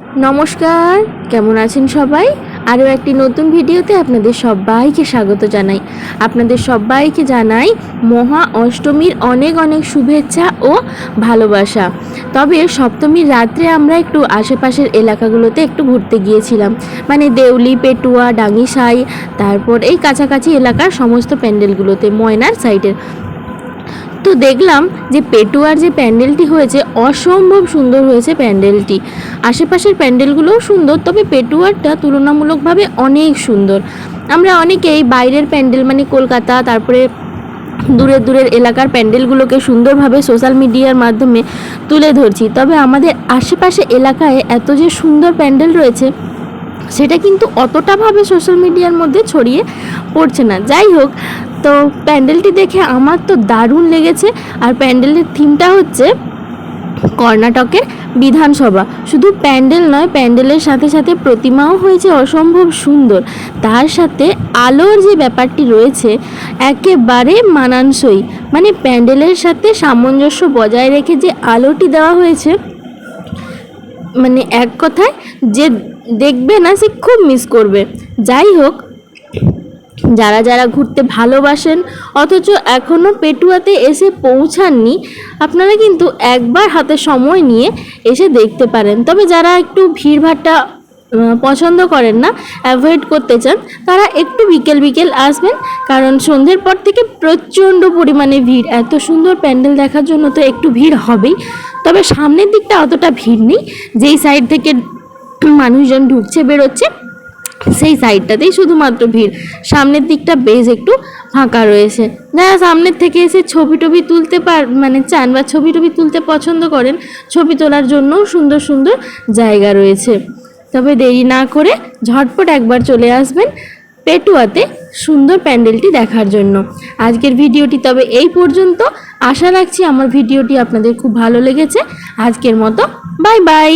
নমস্কার, কেমন আছেন সবাই? আরও একটি নতুন ভিডিওতে আপনাদের সবাইকে স্বাগত জানাই। আপনাদের সবাইকে জানাই মহা অষ্টমীর অনেক অনেক শুভেচ্ছা ও ভালোবাসা। তবে সপ্তমীর রাত্রে আমরা একটু আশেপাশের এলাকাগুলোতে একটু ঘুরতে গিয়েছিলাম। মানে দেউলি, পেটুয়া ডাঙ্গিসাই তারপর এই কাছাকাছি এলাকার সমস্ত প্যান্ডেলগুলোতে, ময়নার সাইডের। তো দেখলাম যে পেটুয়ার যে প্যান্ডেলটি হয়েছে অসম্ভব সুন্দর হয়েছে প্যান্ডেলটি। আশেপাশের প্যান্ডেলগুলোও সুন্দর, তবে পেটুয়ারটা তুলনামূলকভাবে অনেক সুন্দর। আমরা অনেকেই বাইরের প্যান্ডেল মানে কলকাতা, তারপরে দূরের দূরের এলাকার প্যান্ডেলগুলোকে সুন্দরভাবে সোশ্যাল মিডিয়ার মাধ্যমে তুলে ধরছি। তবে আমাদের আশেপাশে এলাকায় এত যে সুন্দর প্যান্ডেল রয়েছে, সেটা কিন্তু অতটাভাবে সোশ্যাল মিডিয়ার মধ্যে ছড়িয়ে পড়ছে না। যাই হোক তো প্যান্ডেলটি দেখে আমার তো দারুণ লেগেছে। আর প্যান্ডেলের থিমটা হচ্ছে কর্ণাটকের বিধানসভা। শুধু প্যান্ডেল নয়, প্যান্ডেলের সাথে সাথে প্রতিমাও হয়েছে অসম্ভব সুন্দর। তার সাথে আলোর যে ব্যাপারটি রয়েছে, একেবারে মানানসই। মানে প্যান্ডেলের সাথে সামঞ্জস্য বজায় রেখে যে আলোটি দেওয়া হয়েছে মানে এক কথায় যে দেখবে না সে খুব মিস করবে। যাই হোক যারা যারা ঘুরতে ভালোবাসেন, অথচ এখনও পেটুয়াতে এসে পৌঁছাননি, আপনারা কিন্তু একবার হাতে সময় নিয়ে এসে দেখতে পারেন। তবে যারা একটু ভিড়ভাট্টা পছন্দ করেন না অ্যাভয়েড করতে চান, তারা একটু বিকেল বিকেল আসবেন, কারণ সন্ধ্যের পর থেকে প্রচণ্ড পরিমাণে ভিড়। এত সুন্দর প্যান্ডেল দেখার জন্য তো একটু ভিড় হবেই, তবে সামনের দিকটা অতটা ভিড় নেই। যেই সাইড থেকে মানুষজন ঢুকছে, বেরোচ্ছে সেই সাইডটাতেই শুধুমাত্র ভিড়। সামনের দিকটা বেশ একটু ফাঁকা রয়েছে। যারা সামনের থেকে এসে ছবি টবি তুলতে পার মানে চান বা ছবি টবি তুলতে পছন্দ করেন, ছবি তোলার জন্যও সুন্দর সুন্দর জায়গা রয়েছে। তবে দেরি না করে ঝটপট একবার চলে আসবেন পেটুয়াতে সুন্দর প্যান্ডেলটি দেখার জন্য। আজকের ভিডিওটি তবে এই পর্যন্ত। আশা রাখছি আমার ভিডিওটি আপনাদের খুব ভালো লেগেছে। আজকের মতো বাই বাই।